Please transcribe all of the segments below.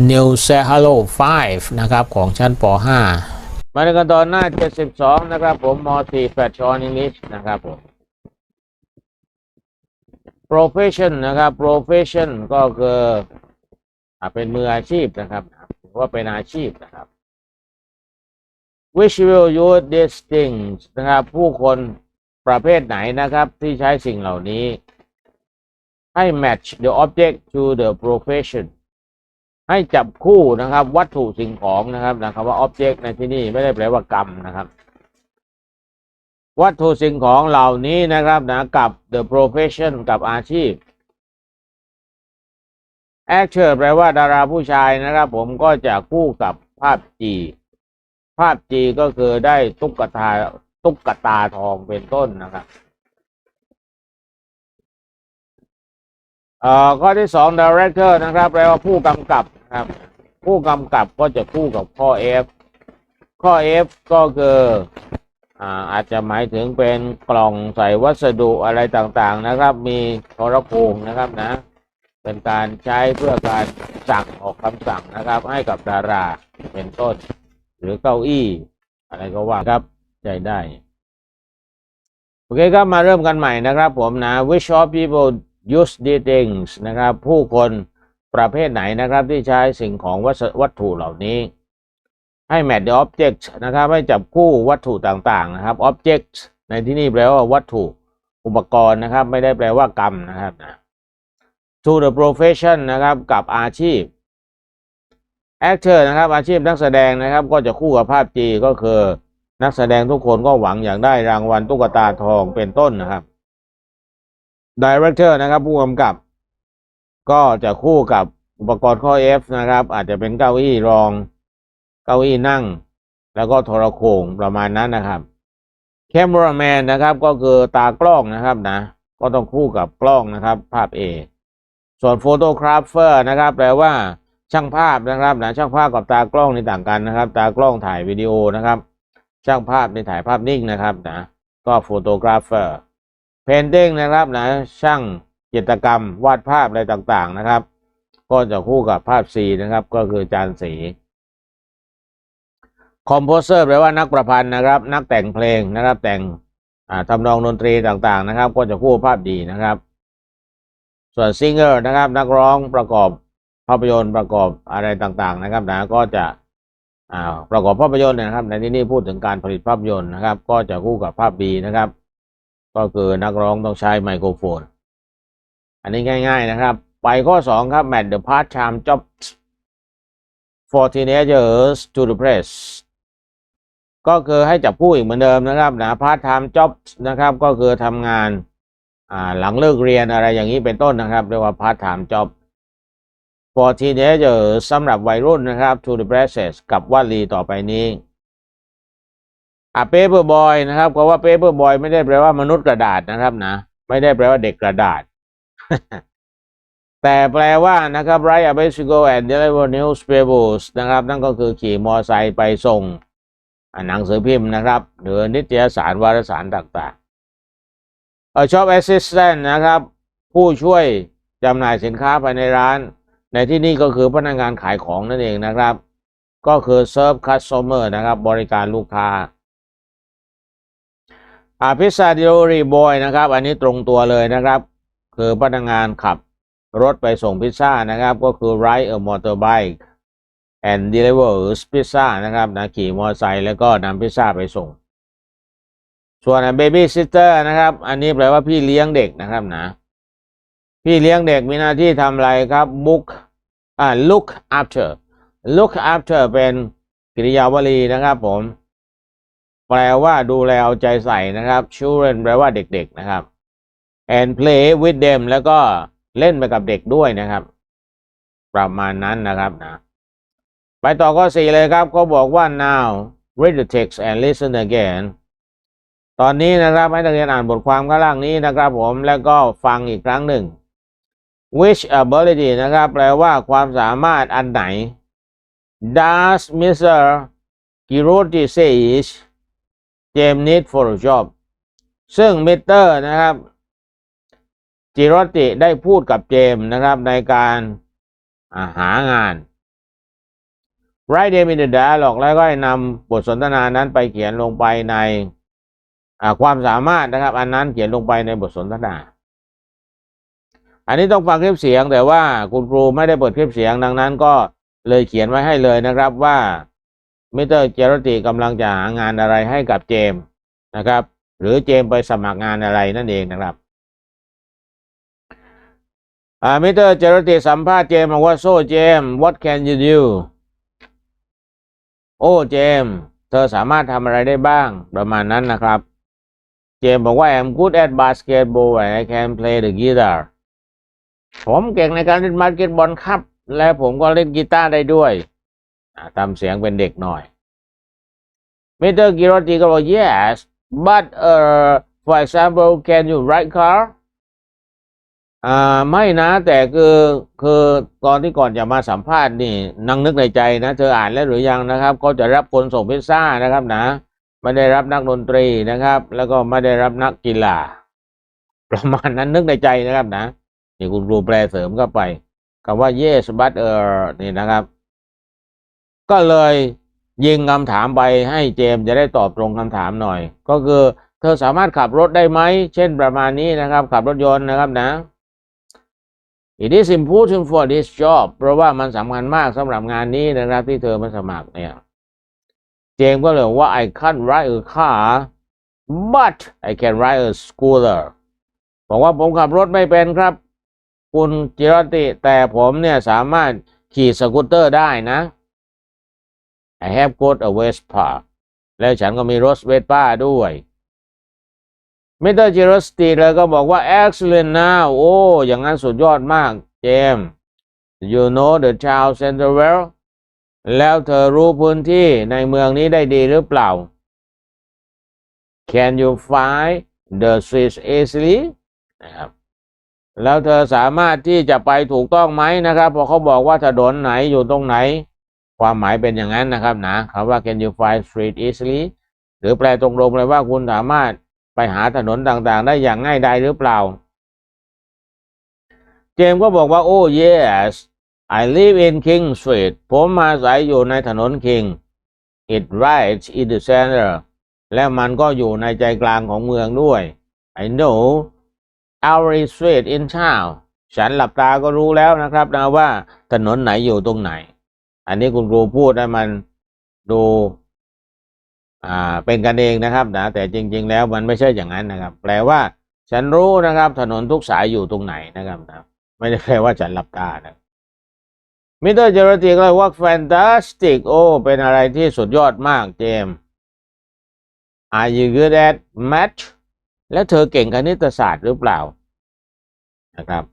New s e Hello 5 นะครับ ของชั้นป .5 มาในกันตอนหน้า 72 นะครับ ผมม .4 แฟชออนอังกฤษนะครับผม profession นะครับ profession ก็คืออเป็นมืออาชีพนะครับถือว่าเป็นอาชีพนะครับ which will use these things นะครับ ผู้คนประเภทไหนนะครับ ที่ใช้สิ่งเหล่านี้ ให้ match the object to the profession ให้จับคู่นะครับ วัตถุสิ่งของนะครับนะครับว่า object ในที่นี่ไม่ได้แปลว่ากรรมนะครับ วัตถุสิ่งของเหล่านี้นะครับนะกับ the profession กับอาชีพ actor แปลว่าดาราผู้ชายนะครับ ผมก็จะคู่กับภาพจีภาพจีก็คือได้ตุ๊กตาตุ๊กตาทองเป็นต้นนะครับเอ่อข้อที่สอง director นะครับ แปลว่าผู้กำกับ นะครับ ผู้กำกับก็จะคู่กับข้อ F ข้อ F ก็คืออ่าอาจจะหมายถึงเป็นกล่องใส่วัสดุอะไรต่างๆนะครับ มีโทรโขงนะครับนะ เป็นการใช้เพื่อการสั่งออกคำสั่งนะครับ ให้กับดาราเป็นต้น หรือเก้าอี้ อะไรก็ว่าครับใจได้โอเคครับมาเริ่มกันใหม่นะครับผมนะ which of people use these things นะครับ ผู้คน ประเภทไหนนะครับที่ใช้สิ่งของวัสวัตถุเหล่านี้ ให้ match the object นะครับ ให้จับคู่วัตถุต่างๆนะครับ object ในที่นี่แปลว่าวัตถุอุปกรณ์นะครับ ไม่ได้แปลว่ากรรมนะครับนะ to the profession นะครับกับอาชีพ actor นะครับ อาชีพนักแสดงนะครับ ก็จะคู่กับภาพจีก็คือ นักแสดงทุกคนก็หวังอยากได้รางวัลตุ๊กตาทองเป็นต้นนะครับ director นะครับ ผู้กำกับ ก็จะคู่กับอุปกรณ์ข้อ F นะครับ อาจจะเป็นเก้าอี้รอง เก้าอี้นั่ง แล้วก็โทรโขงประมาณนั้นนะครับ cameraman นะครับก็คือตากล้องนะครับนะ ก็ต้องคู่กับกล้องนะครับ ภาพ A ส่วน photographer นะครับ แปลว่าช่างภาพนะครับนะช่างภาพกับตากล้องนี่ต่างกันนะครับ ตากล้องถ่ายวิดีโอนะครับ ช่างภาพในถ่ายภาพนิ่งนะครับนะก็ photographer painting นะครับนะช่าง จิตรกรรมวาดภาพอะไรต่างๆนะครับ ก็จะคู่กับภาพ C นะครับ ก็คือจานสี composer แปลว่านักประพันธ์นะครับ นักแต่งเพลงนะครับ แต่งอ่าทำนองดนตรีต่างๆนะครับ ก็จะคู่ภาพดีนะครับ ส่วน singer นะครับ นักร้องประกอบภาพยนตร์ประกอบอะไรต่างๆนะครับนะก็จะประกอบภาพยนตร์นะครับ ในที่นี้พูดถึงการผลิตภาพยนตร์นะครับ ก็จะคู่กับภาพ B นะครับ ก็คือนักร้องต้องใช้ไมโครโฟน อันนี้ง่าย ๆ นะครับ ไปข้อ 2 ครับ match the part time jobs for teenagers to the press ก็คือให้จับผู้อีกเหมือนเดิมนะครับนะ part time jobs นะครับก็คือทำงานหลังเลิกเรียนอะไรอย่างนี้เป็นต้นนะครับ เรียกว่า part time job for teenagers สำหรับวัยรุ่นนะครับ to the presses กับวลีต่อไปนี้อะ paper boy นะครับก็ว่า paper boy ไม่ได้แปลว่ามนุษย์กระดาษนะครับนะ ไม่ได้แปลว่าเด็กกระดาษ แต่แปลว่านะครับ ride a bicycle and deliver newspapers นะครับ นั่นก็คือขี่มอไซค์ไปส่งหนังสือพิมพ์นะครับ หรือนิตยสารวารสารต่างๆเออ shop assistant นะครับ ผู้ช่วยจำหน่ายสินค้าภายในร้าน ในที่นี่ก็คือพนักงานขายของนั่นเองนะครับ ก็คือ serve customer นะครับ บริการลูกค้าอ่าพิซซ่า delivery boy นะครับ อันนี้ตรงตัวเลยนะครับ คือพนักงานขับรถไปส่งพิซซ่านะครับ ก็คือ ride a motorbike and delivers pizza นะครับนะขี่มอเตอร์ไซค์แล้วก็นำพิซซ่าไปส่ง ส่วน baby sitter นะครับ อันนี้แปลว่าพี่เลี้ยงเด็กนะครับนะ พี่เลี้ยงเด็กมีหน้าที่ทำอะไรครับ book อ่า look after look after เป็นกริยาวลีนะครับผม แปลว่าดูแลเอาใจใส่นะครับ children แปลว่าเด็กๆนะครับ and play with them แล้วก็เล่นไปกับเด็กด้วยนะครับ ประมาณนั้นนะครับนะ ไปต่อข้อสี่เลยครับเขาบอกว่า now read the text and listen again ตอนนี้นะครับให้นักเรียนอ่านบทความข้างล่างนี้นะครับผมแล้วก็ฟังอีกครั้งหนึ่ง which ability นะครับ แปลว่าความสามารถอันไหน does Mr. Kiroti says James need for a job ซึ่งมิเตอร์นะครับ จิโรติได้พูดกับเจมนะครับในการาหางาน write them in the dialogue แล้วก็นำบทสนทนานั้นไปเขียนลงไปในความสามารถนะครับ อันนั้นเขียนลงไปในบทสนทนา อันนี้ต้องฟังคลิปเสียงแต่ว่าคุณครูไม่ได้เปิดคลิปเสียงดังนั้นก็เลยเขียนไว้ให้เลยนะครับว่ามิเตอร์เจรติกำลังจะหางานอะไรให้กับเจมนะครับ หรือเจมไปสมัครงานอะไรนั่นเองนะครับ อ่ามิเตอร์เจรติสัมภาษณ์เจมบอกว่า so เจม what can you do โอ้เจม เธอสามารถทำอะไรได้บ้าง ประมาณนั้นนะครับ เจมบอกว่า I'm good at basketball and I can play the guitar ผมเก่งในการเล่นบาสเกตบอลครับ และผมก็เล่นกีตาร์ได้ด้วยทำเสียงเป็นเด็กหน่อยมิเตอร์กิโรติก็บอก yes but uh for example can you ride car อ่าไม่นะ แต่คือคือตอนที่ก่อนจะมาสัมภาษณ์นี่นั่งนึกในใจนะ เธออ่านแล้วหรือยังนะครับก็จะรับคนส่งพิซซ่านะครับนะไม่ได้รับนักดนตรีนะครับ แล้วก็ไม่ได้รับนักกีฬาประมาณนั้นนึกในใจนะครับนะนี่คุณครูแปลเสริมเข้าไปคำว่า yes but เออนี่นะครับ ก็เลยยิงคำถามไปให้เจมจะได้ตอบตรงคำถามหน่อย ก็คือเธอสามารถขับรถได้ไหม เช่นประมาณนี้นะครับ ขับรถยนต์นะครับนะ It is important for this job เพราะว่ามันสำคัญมากสำหรับงานนี้นะครับที่เธอมาสมัครเนี่ยเจมก็เลยว่า I can't ride a car but I can ride a scooter บอกว่าผมขับรถไม่เป็นครับ คุณจิรติ แต่ผมเนี่ยสามารถขี่สกูตเตอร์ได้นะ I have got a Vespa แล้วฉันก็มีรถเวสป้าด้วย มิเตอร์จิรสติเลยก็บอกว่า excellent now โอ้ อย่างนั้นสุดยอดมาก เจมส์ you know the town center well แล้วเธอรู้พื้นที่ในเมืองนี้ได้ดีหรือเปล่า Can you find the streets easily นะครับแล้วเธอสามารถที่จะไปถูกต้องไหมนะครับ พอเขาบอกว่าถนนไหนอยู่ตรงไหน ความหมายเป็นอย่างนั้นนะครับนะคำว่า can you find street easily หรือแปลตรงๆเลยว่าคุณสามารถ ไปหาถนนต่างๆ ได้อย่างง่ายดายหรือเปล่า เจมก็บอกว่า oh yes I live in King Street ผมมาอาศัยอยู่ในถนน King it right in the center และมันก็อยู่ในใจกลางของเมืองด้วย I know every street in town ฉันหลับตาก็รู้แล้วนะครับนะว่าถนนไหนอยู่ตรงไหน อันนี้คุณครูพูดให้มันดู อ่าเป็นกันเองนะครับนะแต่จริง ๆ แล้วมันไม่ใช่อย่างนั้นนะครับ แปลว่า ฉันรู้นะครับ ถนนทุกสายอยู่ตรงไหนนะครับนะไม่ได้แปลว่าฉันหลับตานะมิเตอร์เจอร์ติกเลยว่า fantastic โอ้เป็นอะไรที่สุดยอดมากเจมส์ Are you good at math แล้วเธอเก่งคณิตศาสตร์หรือเปล่านะครับ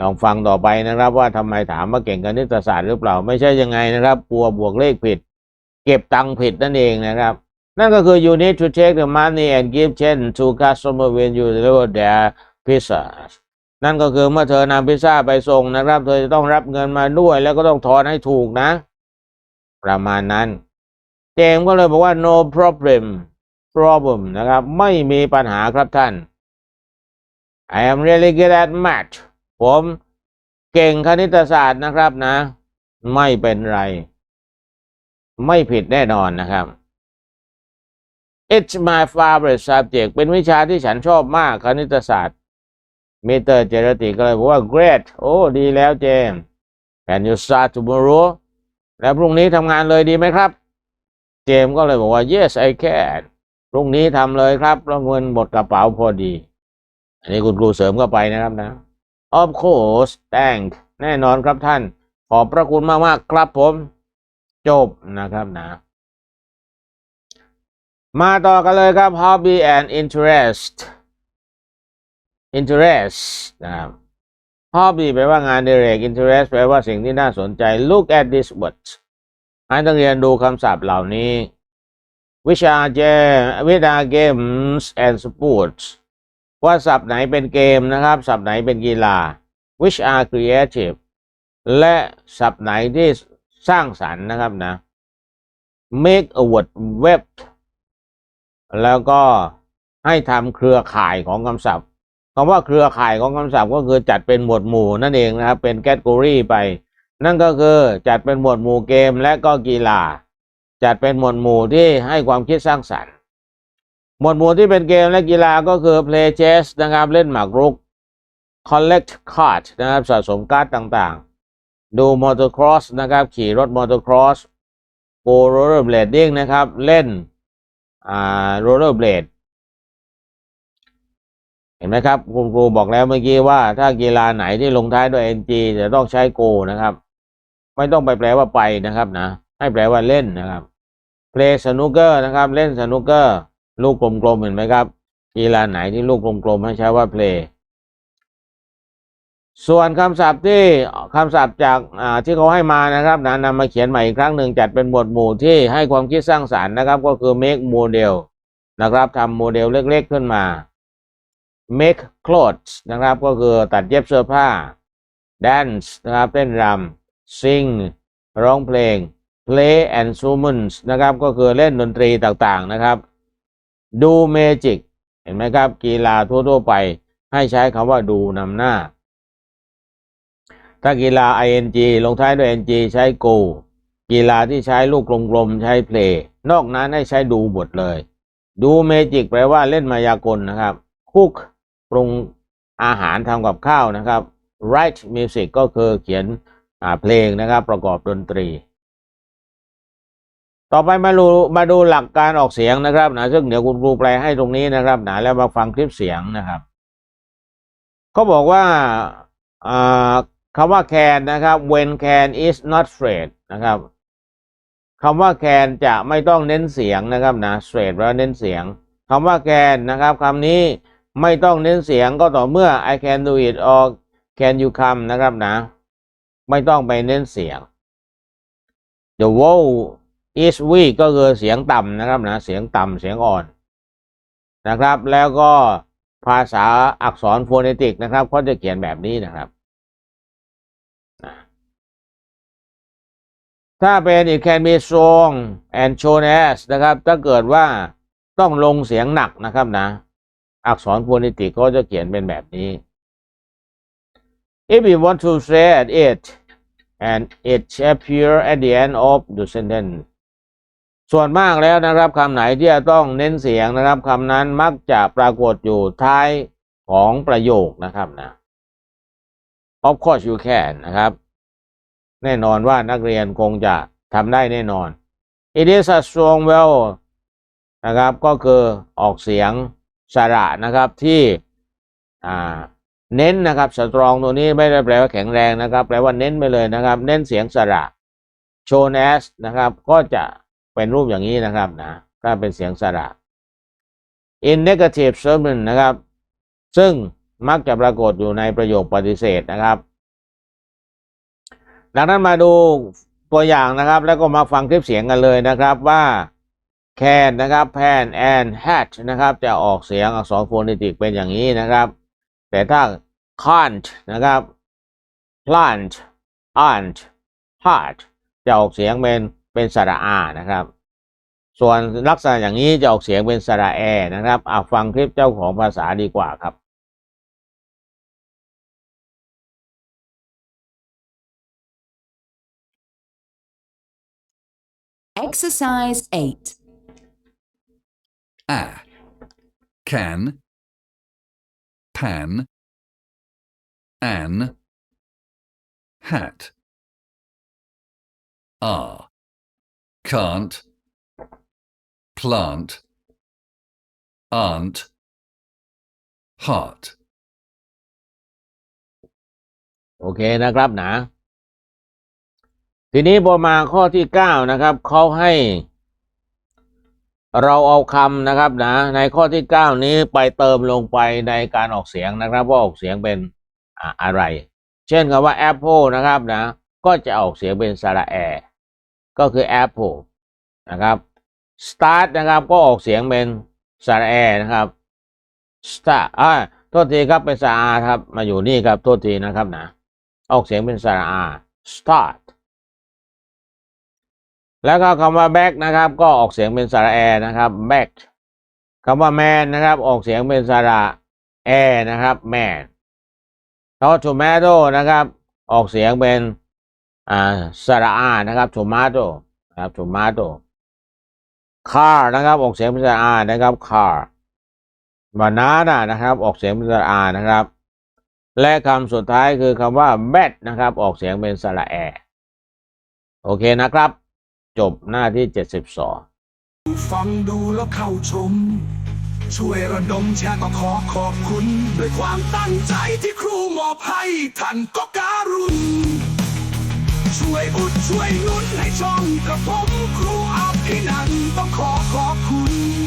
ลองฟังต่อไปนะครับ ว่าทำไมถามว่าเก่งคณิตศาสตร์หรือเปล่า ไม่ใช่ยังไงนะครับกลัวบวกเลขผิด เก็บตังค์ผิดนั่นเองนะครับ นั่นก็คือ you need to take the money and give change to customer when you deliver their pizza นั่นก็คือเมื่อเธอนำพิซซ่าไปส่งนะครับ เธอจะต้องรับเงินมาด้วย แล้วก็ต้องทอนให้ถูกนะ ประมาณนั้น เจมก็เลยบอกว่า no problem problem นะครับ ไม่มีปัญหาครับท่าน I am really good at math ผมเก่งคณิตศาสตร์นะครับนะ ไม่เป็นไร ไม่ผิดแน่นอนนะครับ It's my favorite subject เป็นวิชาที่ฉันชอบมากคณิตศาสตร์มิเตอร์เจรติก็เลยบอกว่า great โอ้ ดีแล้วเจมส์ Can you start tomorrow แล้วพรุ่งนี้ทำงานเลยดีไหมครับ เจมส์ก็เลยบอกว่า yes I can พรุ่งนี้ทำเลยครับแล้วเงินหมดกระเป๋าพอดี อันนี้คุณครูเสริมเข้าไปนะครับนะ Of course thank แน่นอนครับท่าน ขอบพระคุณมากๆครับผม จบนะครับนะ มาต่อกันเลยครับ hobby and interest interest นะครับ hobby แปลว่างานอดิเรก interest แปลว่าสิ่งที่น่าสนใจ look at this words ให้นักเรียนดูคำศัพท์เหล่านี้วิชาเจวิชา games and sports ว่าศัพท์ไหนเป็นเกมนะครับ ศัพท์ไหนเป็นกีฬา which are creative และศัพท์ไหนที่ สร้างสรรค์นะครับนะ make a word web แล้วก็ให้ทำเครือข่ายของคำศัพท์คำว่าเครือข่ายของคำศัพท์ก็คือจัดเป็นหมวดหมู่นั่นเองนะครับ เป็นแคตตากรีไป นั่นก็คือจัดเป็นหมวดหมู่เกมและก็กีฬา จัดเป็นหมวดหมู่ที่ให้ความคิดสร้างสรรค์ หมวดหมู่ที่เป็นเกมและกีฬาก็คือ play chess นะครับเล่นหมากรุก collect card นะครับสะสมการ์ดต่างๆ ดู motocross นะครับ ขี่รถ motocross go rollerblading นะครับ เล่นอ่า rollerblade เห็นไหมครับ คุณครูบอกแล้วเมื่อกี้ว่าถ้ากีฬาไหนที่ลงท้ายด้วย ng จะต้องใช้ go นะครับ ไม่ต้องไปแปลว่าไปนะครับนะ ให้แปลว่าเล่นนะครับ play snooker นะครับ เล่น snooker ลูกกลมๆเห็นไหมครับ กีฬาไหนที่ลูกกลมๆให้ใช้ว่า play ส่วนคำศัพท์ที่คำศัพท์จากที่เขาให้มานะครับนะนำมาเขียนใหม่อีกครั้งหนึ่งจัดเป็นหมวดหมู่ที่ให้ความคิดสร้างสารรค์นะครับ ก็คือ make model นะครับทำโมเดลเล็กๆขึ้นมา make clothes นะครับ ก็คือตัดเย็บเสื้อผ้า dance นะครับเต้นรำ sing ร้องเพลง play and summons นะครับ ก็คือเล่นดนตรีต่างๆนะครับ do magic เห็นไหมครับ กีฬาทั่วๆไปให้ใช้คำว่าดูนำหน้า ถ้ากีฬา ing ลงท้ายด้วย ng ใช้ go กีฬาที่ใช้ลูกกลมๆใช้ play นอกนั้นให้ใช้ดูหมดเลย ดูเมจิกแปลว่าเล่นมายากลนะครับ cook ปรุงอาหารทำกับข้าวนะครับ write music ก็คือเขียนเพลงนะครับประกอบดนตรี ต่อไปมาดูมาดูหลักการออกเสียงนะครับนะซึ่งเดี๋ยวคุณครูแปลให้ตรงนี้นะครับนะแล้วมาฟังคลิปเสียงนะครับเขาบอกว่า คำว่า can นะครับ when can is not straight นะครับคำว่า can จะไม่ต้องเน้นเสียงนะครับนะ straight แปลว่าเน้นเสียงคำว่า can นะครับคำนี้ไม่ต้องเน้นเสียงก็ต่อเมื่อ I can do it or can you come นะครับนะ ไม่ต้องไปเน้นเสียง the vowel is weak ก็คือเสียงต่ำนะครับนะ เสียงต่ำเสียงอ่อนนะครับ แล้วก็ภาษาอักษรโฟเนติกนะครับเขาจะเขียนแบบนี้นะครับ ถ้าเป็น it can be strong and shown as นะครับ ถ้าเกิดว่าต้องลงเสียงหนักนะครับนะ อักษรโฟเนติกก็จะเขียนเป็นแบบนี้ if you want to say it and it appear at the end of the sentence ส่วนมากแล้วนะครับคำไหนที่จะต้องเน้นเสียงนะครับคำนั้นมักจะปรากฏอยู่ท้ายของประโยคนะครับนะ of course you can นะครับ แน่นอนว่านักเรียนคงจะทำได้แน่นอน it is a strong vowel นะครับก็คือออกเสียงสระนะครับที่เน้นนะครับ strong ตัวนี้ไม่ได้แปลว่าแข็งแรงนะครับ แปลว่าเน้นไปเลยนะครับ เน้นเสียงสระ shown as นะครับ ก็จะเป็นรูปอย่างนี้นะครับนะถ้าเป็นเสียงสระ in negative sermon นะครับ ซึ่งมักจะปรากฏอยู่ในประโยคปฏิเสธนะครับ ดังนั้นมาดูตัวอย่างนะครับ แล้วก็มาฟังคลิปเสียงกันเลยนะครับว่า can นะครับ pan and hat นะครับ จะออกเสียงอักษรโฟนิติกเป็นอย่างนี้นะครับ แต่ถ้า can't นะครับ plant aren't heart จะออกเสียงเป็นเป็นสระอานะครับ ส่วนลักษณะอย่างนี้จะออกเสียงเป็นสระแอนะครับอ่าฟังคลิปเจ้าของภาษาดีกว่าครับ Exercise 8. a can pan an hat are can't plant aren't heart โอเคนะครับนะ ทีนี้พอมาข้อที่เก้านะครับเขาให้เราเอาคำนะครับนะในข้อที่เก้านี้ไปเติมลงไปในการออกเสียงนะครับว่าออกเสียงเป็นอ่าอะไร เช่นคำว่า apple นะครับนะก็จะออกเสียงเป็นสระแอก็คือ apple นะครับ start นะครับก็ออกเสียงเป็นสระแอนะครับ start อ่าโทษทีครับเป็นสระอาครับมาอยู่นี่ครับโทษทีนะครับนะออกเสียงเป็นสระอา start แล้วก็คำว่า back นะครับ ก็ออกเสียงเป็นสระแอนะครับ back คำว่า man นะครับ ออกเสียงเป็นสระแอนะครับ man คำว่า tomato นะครับ ออกเสียงเป็นอ่าสระอานะครับ tomato นะครับ tomato car นะครับ ออกเสียงเป็นสระอานะครับ car banana นะครับ ออกเสียงเป็นสระอานะครับ และคำสุดท้ายคือคำว่า bat นะครับ ออกเสียงเป็นสระแอโอเคนะครับ จบหน้าที่ 72 ฟังดูแล้วเข้าชม ช่วยระดมแชร์ก็ขอขอบคุณ ด้วยความตั้งใจที่ครูมอบให้ท่านก็การุณ ช่วยอุดช่วยนุนให้ช่องกระผมครูอภินันต้องขอขอบคุณ